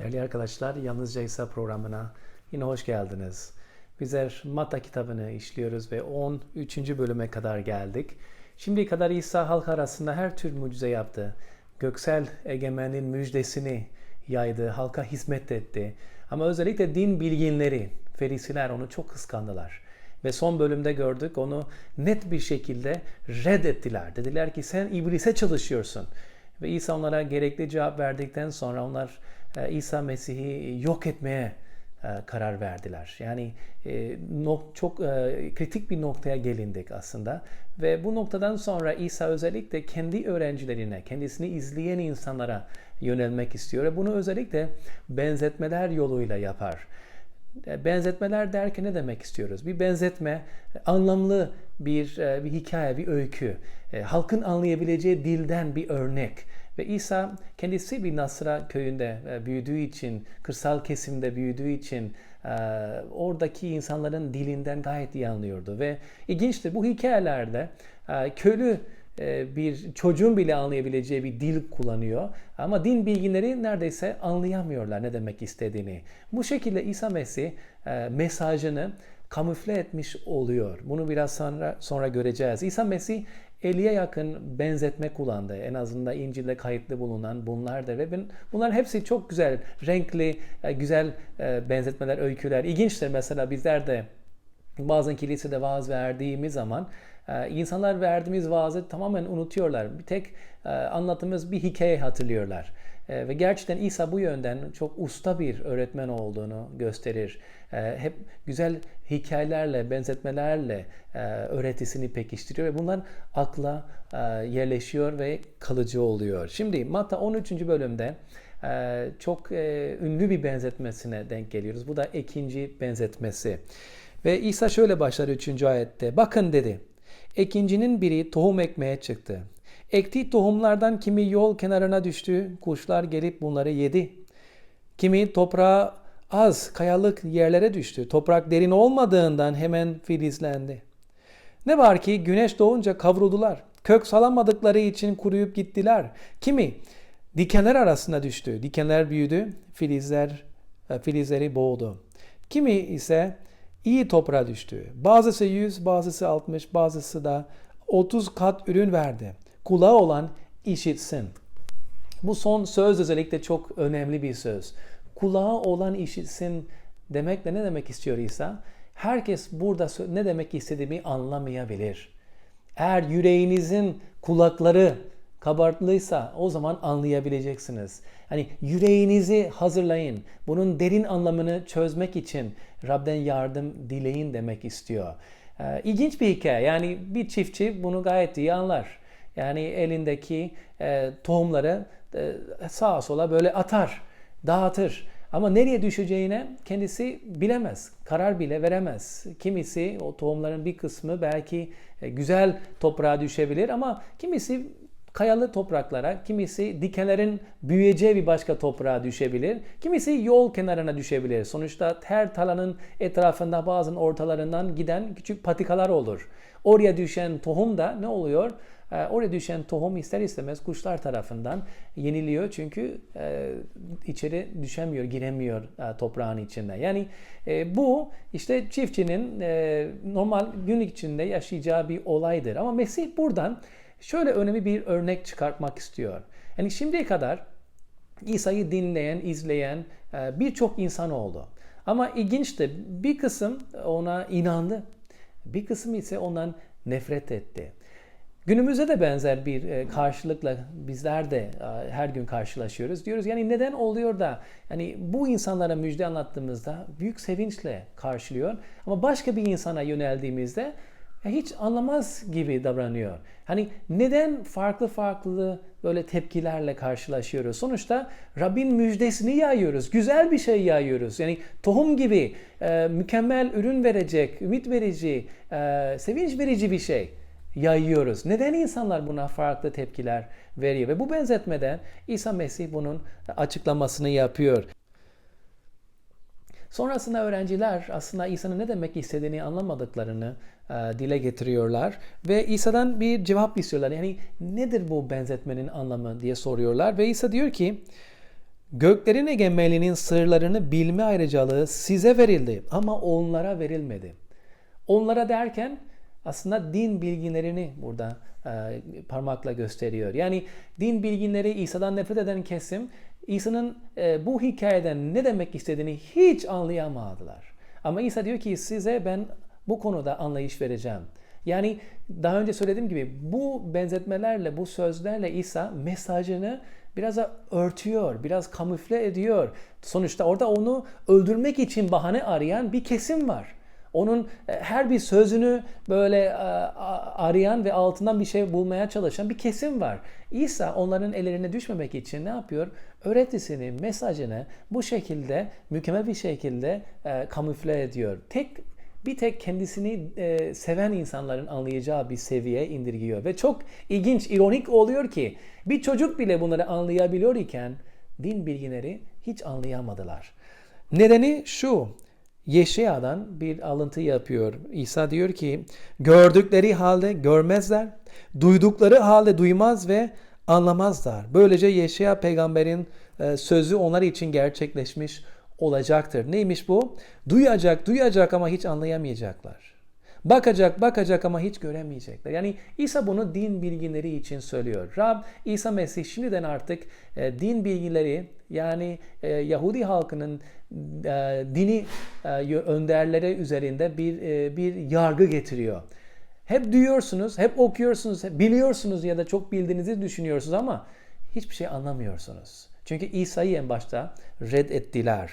Değerli arkadaşlar, Yalnızca İsa programına yine hoş geldiniz. Bizler Matta kitabını işliyoruz ve 13. bölüme kadar geldik. Şimdiye kadar İsa halk arasında her tür mucize yaptı. Göksel egemenliğin müjdesini yaydı, halka hizmet etti. Ama özellikle din bilginleri, ferisiler onu çok kıskandılar. Ve son bölümde gördük onu net bir şekilde reddettiler. Dediler ki sen iblise çalışıyorsun. Ve İsa onlara gerekli cevap verdikten sonra onlar İsa Mesih'i yok etmeye e, karar verdiler. Yani e, çok kritik bir noktaya gelindik aslında. Ve bu noktadan sonra İsa özellikle kendi öğrencilerine, kendisini izleyen insanlara yönelmek istiyor. Ve bunu özellikle benzetmeler yoluyla yapar. Benzetmeler derken ne demek istiyoruz? Bir benzetme anlamlı bir, bir hikaye, bir öykü. Halkın anlayabileceği dilden bir örnek. Ve İsa kendisi bir Nasra köyünde büyüdüğü için, kırsal kesimde büyüdüğü için oradaki insanların dilinden gayet iyi anlıyordu. Ve ilginçtir bu hikayelerde köylü bir çocuğun bile anlayabileceği bir dil kullanıyor. Ama din bilginleri neredeyse anlayamıyorlar ne demek istediğini. Bu şekilde İsa Mesih mesajını kamufle etmiş oluyor. Bunu biraz sonra sonra göreceğiz. İsa Mesih 50'ye yakın benzetme kullandı. En azından İncil'de kayıtlı bulunan bunlardır ve ben, bunlar hepsi çok güzel, renkli, güzel benzetmeler, öyküler. İlginçtir mesela bizler de bazen kilisede vaaz verdiğimiz zaman insanlar verdiğimiz vaazı tamamen unutuyorlar. Bir tek anlattığımız bir hikaye hatırlıyorlar. Ve gerçekten İsa bu yönden çok usta bir öğretmen olduğunu gösterir. Hep güzel hikayelerle, benzetmelerle öğretisini pekiştiriyor ve bunlar akla yerleşiyor ve kalıcı oluyor. Şimdi Matta 13. bölümde çok ünlü bir benzetmesine denk geliyoruz. Bu da ikinci benzetmesi. Ve İsa şöyle başlar 3. ayette. Bakın dedi. Ekincinin biri tohum ekmeye çıktı. Ektiği tohumlardan kimi yol kenarına düştü, kuşlar gelip bunları yedi. Kimi toprağa az, kayalık yerlere düştü. Toprak derin olmadığından hemen filizlendi. Ne var ki güneş doğunca kavruldular. Kök salamadıkları için kuruyup gittiler. Kimi dikenler arasında düştü. Dikenler büyüdü, filizler filizleri boğdu. Kimi ise iyi toprağa düştü. Bazısı 100, bazısı 60, bazısı da 30 kat ürün verdi. Kulağı olan işitsin. Bu son söz özellikle çok önemli bir söz. Kulağı olan işitsin demek de ne demek istiyor İsa? Herkes burada ne demek istediğimi anlamayabilir. Eğer yüreğinizin kulakları kabartlıysa o zaman anlayabileceksiniz. Hani yüreğinizi hazırlayın. Bunun derin anlamını çözmek için Rab'den yardım dileyin demek istiyor. Ee, ilginç bir hikaye. Yani bir çiftçi bunu gayet iyi anlar. Yani elindeki e, tohumları e, sağa sola böyle atar, dağıtır. Ama nereye düşeceğine kendisi bilemez. Karar bile veremez. Kimisi o tohumların bir kısmı belki e, güzel toprağa düşebilir ama kimisi kayalı topraklara, kimisi dikenlerin büyüyeceği bir başka toprağa düşebilir. Kimisi yol kenarına düşebilir. Sonuçta her talanın etrafında bazen ortalarından giden küçük patikalar olur. Oraya düşen tohum da ne oluyor? Ee, oraya düşen tohum ister istemez kuşlar tarafından yeniliyor çünkü e, içeri düşemiyor, giremiyor e, toprağın içinde. Yani e, bu işte çiftçinin normal gün içinde yaşayacağı bir olaydır. Ama Mesih buradan şöyle önemli bir örnek çıkartmak istiyor. Yani şimdiye kadar İsa'yı dinleyen, izleyen birçok insan oldu. Ama ilginçti. Bir kısım ona inandı. Bir kısım ise ondan nefret etti. Günümüzde de benzer bir e, karşılıkla bizler de e, her gün karşılaşıyoruz. Diyoruz yani neden oluyor da yani bu insanlara müjde anlattığımızda büyük sevinçle karşılıyor ama başka bir insana yöneldiğimizde hiç anlamaz gibi davranıyor. Hani neden farklı farklı böyle tepkilerle karşılaşıyoruz? Sonuçta Rabbin müjdesini yayıyoruz. Güzel bir şey yayıyoruz. Yani tohum gibi e, mükemmel ürün verecek, ümit verici, e, sevinç verici bir şey yayıyoruz. Neden insanlar buna farklı tepkiler veriyor? Ve bu benzetmeden İsa Mesih bunun açıklamasını yapıyor. Sonrasında öğrenciler aslında İsa'nın ne demek istediğini anlamadıklarını e, dile getiriyorlar ve İsa'dan bir cevap istiyorlar. Yani nedir bu benzetmenin anlamı diye soruyorlar ve İsa diyor ki Göklerin egemenliğinin sırlarını bilme ayrıcalığı size verildi ama onlara verilmedi. Onlara derken aslında din bilgilerini burada e, parmakla gösteriyor. Yani din bilginleri İsa'dan nefret eden kesim İsa'nın e, bu hikayeden ne demek istediğini hiç anlayamadılar. Ama İsa diyor ki size ben bu konuda anlayış vereceğim. Yani daha önce söylediğim gibi bu benzetmelerle, bu sözlerle İsa mesajını biraz da örtüyor, biraz kamufle ediyor. Sonuçta orada onu öldürmek için bahane arayan bir kesim var. Onun e, her bir sözünü böyle e, arayan ve altından bir şey bulmaya çalışan bir kesim var. İsa onların ellerine düşmemek için ne yapıyor? Öğretisini, mesajını bu şekilde mükemmel bir şekilde e, kamufle ediyor. Tek bir tek kendisini seven insanların anlayacağı bir seviyeye indirgiyor. Ve çok ilginç, ironik oluyor ki bir çocuk bile bunları anlayabiliyor iken din bilginleri hiç anlayamadılar. Nedeni şu, Yeşaya'dan bir alıntı yapıyor. İsa diyor ki, gördükleri halde görmezler, duydukları halde duymaz ve anlamazlar. Böylece Yeşaya peygamberin e, sözü onlar için gerçekleşmiş olacaktır. Neymiş bu? Duyacak, duyacak ama hiç anlayamayacaklar. Bakacak, bakacak ama hiç göremeyecekler. Yani İsa bunu din bilginleri için söylüyor. Rab İsa Mesih şimdiden artık e, din bilgileri yani e, Yahudi halkının dini e, önderleri üzerinde bir e, bir yargı getiriyor. Hep duyuyorsunuz, hep okuyorsunuz, hep biliyorsunuz ya da çok bildiğinizi düşünüyorsunuz ama hiçbir şey anlamıyorsunuz. Çünkü İsa'yı en başta reddettiler.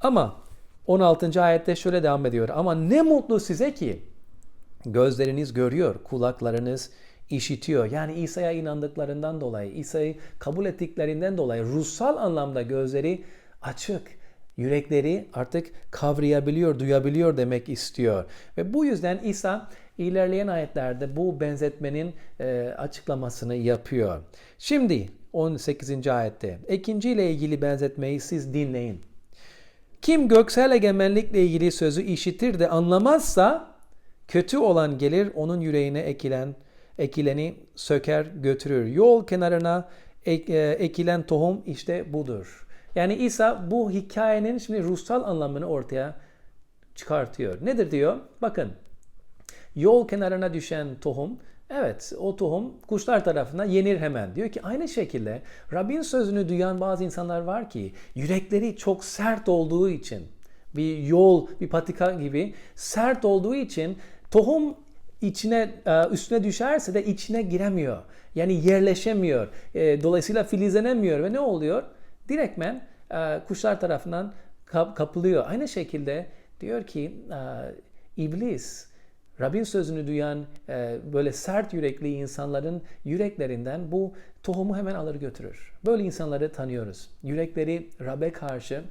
Ama 16. ayette şöyle devam ediyor. Ama ne mutlu size ki gözleriniz görüyor, kulaklarınız işitiyor. Yani İsa'ya inandıklarından dolayı, İsa'yı kabul ettiklerinden dolayı ruhsal anlamda gözleri açık, yürekleri artık kavrayabiliyor, duyabiliyor demek istiyor. Ve bu yüzden İsa ilerleyen ayetlerde bu benzetmenin e, açıklamasını yapıyor. Şimdi 18. ayette ikinci ile ilgili benzetmeyi siz dinleyin. Kim göksel egemenlikle ilgili sözü işitir de anlamazsa kötü olan gelir onun yüreğine ekilen ekileni söker götürür. Yol kenarına ek, e, ekilen tohum işte budur. Yani İsa bu hikayenin şimdi ruhsal anlamını ortaya çıkartıyor. Nedir diyor? Bakın yol kenarına düşen tohum Evet, o tohum kuşlar tarafından yenir hemen. Diyor ki aynı şekilde Rabbin sözünü duyan bazı insanlar var ki yürekleri çok sert olduğu için bir yol, bir patika gibi sert olduğu için tohum içine e, üstüne düşerse de içine giremiyor. Yani yerleşemiyor. E, dolayısıyla filizlenemiyor ve ne oluyor? Direktmen e, kuşlar tarafından kapılıyor. Aynı şekilde diyor ki iblis Rabbin sözünü duyan e, böyle sert yürekli insanların yüreklerinden bu tohumu hemen alır götürür. Böyle insanları tanıyoruz. Yürekleri Rab'be karşı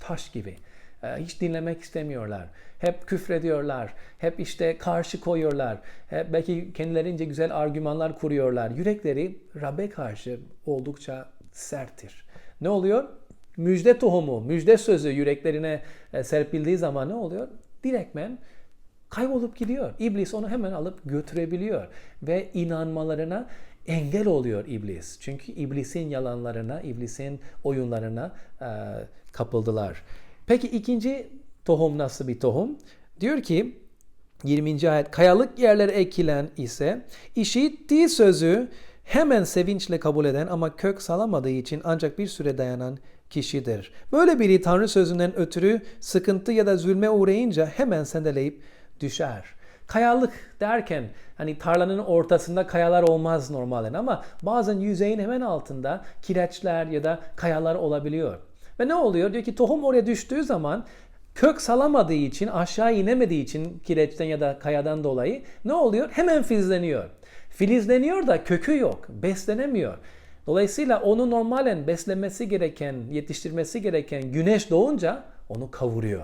taş gibi. E, hiç dinlemek istemiyorlar. Hep küfrediyorlar. Hep işte karşı koyuyorlar. Hep belki kendilerince güzel argümanlar kuruyorlar. Yürekleri Rab'be karşı oldukça serttir. Ne oluyor? Müjde tohumu, müjde sözü yüreklerine e, serpildiği zaman ne oluyor? Direktmen kaybolup gidiyor. İblis onu hemen alıp götürebiliyor ve inanmalarına engel oluyor iblis. Çünkü iblisin yalanlarına, iblisin oyunlarına e, kapıldılar. Peki ikinci tohum nasıl bir tohum? Diyor ki 20. ayet kayalık yerlere ekilen ise işittiği sözü hemen sevinçle kabul eden ama kök salamadığı için ancak bir süre dayanan kişidir. Böyle biri Tanrı sözünden ötürü sıkıntı ya da zulme uğrayınca hemen sendeleyip düşer. Kayalık derken hani tarlanın ortasında kayalar olmaz normalden ama bazen yüzeyin hemen altında kireçler ya da kayalar olabiliyor. Ve ne oluyor? Diyor ki tohum oraya düştüğü zaman kök salamadığı için aşağı inemediği için kireçten ya da kayadan dolayı ne oluyor? Hemen filizleniyor. Filizleniyor da kökü yok, beslenemiyor. Dolayısıyla onu normalen beslemesi gereken, yetiştirmesi gereken güneş doğunca onu kavuruyor.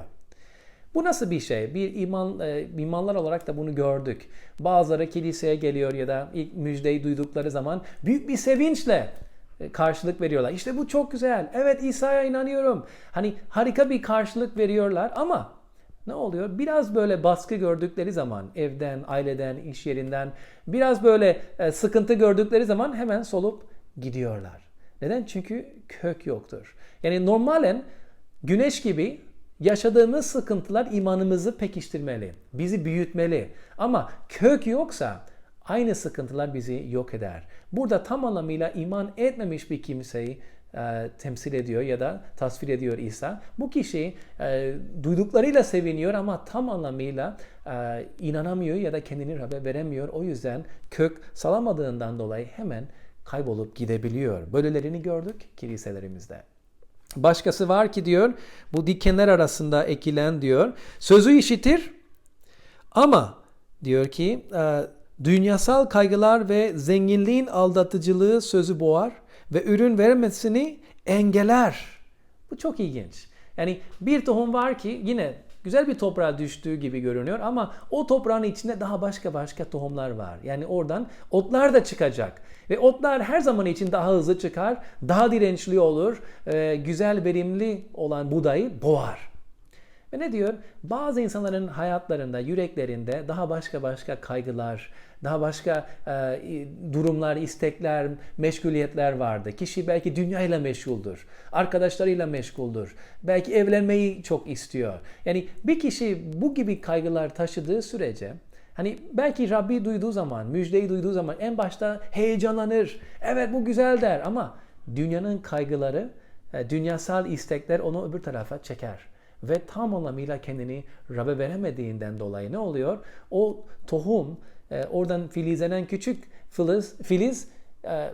Bu nasıl bir şey? Bir iman e, imanlar olarak da bunu gördük. Bazıları kiliseye geliyor ya da ilk müjdeyi duydukları zaman büyük bir sevinçle e, karşılık veriyorlar. İşte bu çok güzel. Evet İsa'ya inanıyorum. Hani harika bir karşılık veriyorlar ama ne oluyor? Biraz böyle baskı gördükleri zaman evden, aileden, iş yerinden biraz böyle e, sıkıntı gördükleri zaman hemen solup gidiyorlar. Neden? Çünkü kök yoktur. Yani normalen güneş gibi yaşadığımız sıkıntılar imanımızı pekiştirmeli, bizi büyütmeli. Ama kök yoksa aynı sıkıntılar bizi yok eder. Burada tam anlamıyla iman etmemiş bir kimseyi e, temsil ediyor ya da tasvir ediyor İsa. Bu kişi e, duyduklarıyla seviniyor ama tam anlamıyla e, inanamıyor ya da kendini Rab'be veremiyor. O yüzden kök salamadığından dolayı hemen kaybolup gidebiliyor. Böylelerini gördük kiliselerimizde. Başkası var ki diyor bu dikenler arasında ekilen diyor sözü işitir ama diyor ki e, dünyasal kaygılar ve zenginliğin aldatıcılığı sözü boğar ve ürün vermesini engeller. Bu çok ilginç. Yani bir tohum var ki yine güzel bir toprağa düştüğü gibi görünüyor ama o toprağın içinde daha başka başka tohumlar var. Yani oradan otlar da çıkacak. Ve otlar her zaman için daha hızlı çıkar, daha dirençli olur, güzel verimli olan buğdayı boğar. Ve ne diyor? Bazı insanların hayatlarında, yüreklerinde daha başka başka kaygılar, daha başka e, durumlar, istekler, meşguliyetler vardı. Kişi belki dünyayla meşguldür, arkadaşlarıyla meşguldür, belki evlenmeyi çok istiyor. Yani bir kişi bu gibi kaygılar taşıdığı sürece Hani belki Rabbi duyduğu zaman, müjdeyi duyduğu zaman en başta heyecanlanır. Evet bu güzel der ama dünyanın kaygıları, e, dünyasal istekler onu öbür tarafa çeker. Ve tam anlamıyla kendini Rab'be veremediğinden dolayı ne oluyor? O tohum, e, oradan filizlenen küçük filiz, filiz e,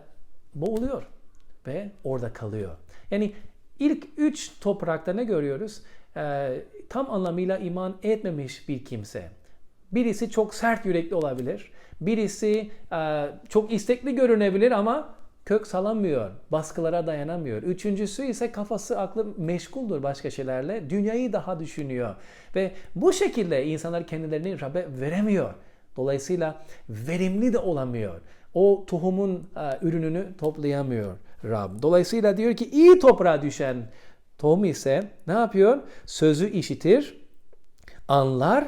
boğuluyor ve orada kalıyor. Yani ilk üç toprakta ne görüyoruz? Tam anlamıyla iman etmemiş bir kimse Birisi çok sert yürekli olabilir. Birisi e, çok istekli görünebilir ama kök salamıyor, baskılara dayanamıyor. Üçüncüsü ise kafası, aklı meşguldür başka şeylerle. Dünyayı daha düşünüyor. Ve bu şekilde insanlar kendilerini Rab'be veremiyor. Dolayısıyla verimli de olamıyor. O tohumun e, ürününü toplayamıyor Rab. Dolayısıyla diyor ki iyi toprağa düşen tohum ise ne yapıyor? Sözü işitir, anlar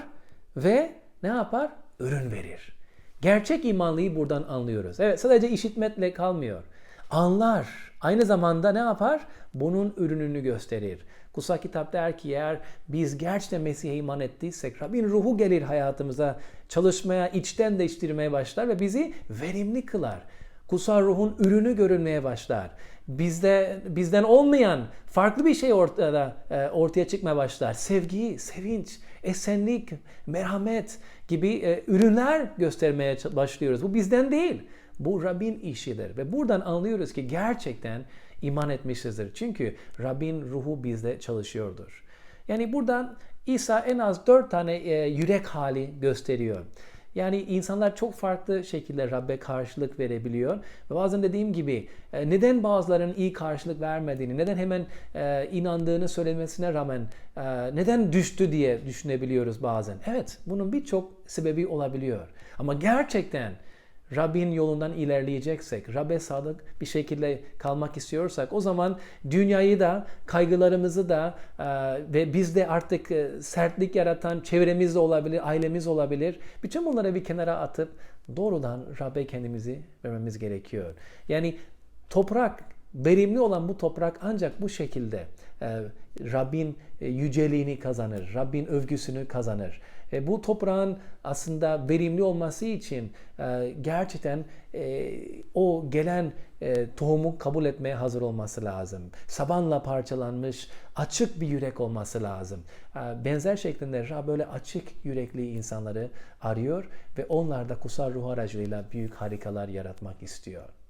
ve ne yapar? Ürün verir. Gerçek imanlıyı buradan anlıyoruz. Evet sadece işitmekle kalmıyor. Anlar. Aynı zamanda ne yapar? Bunun ürününü gösterir. Kutsal kitap der ki eğer biz gerçekten Mesih'e iman ettiysek Rabbin ruhu gelir hayatımıza çalışmaya, içten değiştirmeye başlar ve bizi verimli kılar. Kutsal ruhun ürünü görünmeye başlar. Bizde bizden olmayan farklı bir şey ortada e, ortaya çıkmaya başlar. Sevgi, sevinç, esenlik, merhamet gibi e, ürünler göstermeye başlıyoruz. Bu bizden değil. Bu Rabbin işidir. Ve buradan anlıyoruz ki gerçekten iman etmişizdir. Çünkü Rabbin ruhu bizde çalışıyordur. Yani buradan İsa en az dört tane e, yürek hali gösteriyor. Yani insanlar çok farklı şekilde Rabbe karşılık verebiliyor. Ve bazen dediğim gibi e, neden bazılarının iyi karşılık vermediğini, neden hemen e, inandığını söylemesine rağmen e, neden düştü diye düşünebiliyoruz bazen. Evet bunun birçok sebebi olabiliyor. Ama gerçekten Rabbin yolundan ilerleyeceksek, Rabbe sadık bir şekilde kalmak istiyorsak o zaman dünyayı da, kaygılarımızı da e, ve bizde artık e, sertlik yaratan çevremiz de olabilir, ailemiz olabilir. Bütün bunları bir kenara atıp doğrudan Rabbe kendimizi vermemiz gerekiyor. Yani toprak, verimli olan bu toprak ancak bu şekilde e, Rabbin yüceliğini kazanır, Rabbin övgüsünü kazanır. E, bu toprağın aslında verimli olması için e, gerçekten e, o gelen e, tohumu kabul etmeye hazır olması lazım. Sabanla parçalanmış açık bir yürek olması lazım. E, benzer şeklinde Rab böyle açık yürekli insanları arıyor ve onlarda kutsal ruh aracılığıyla büyük harikalar yaratmak istiyor.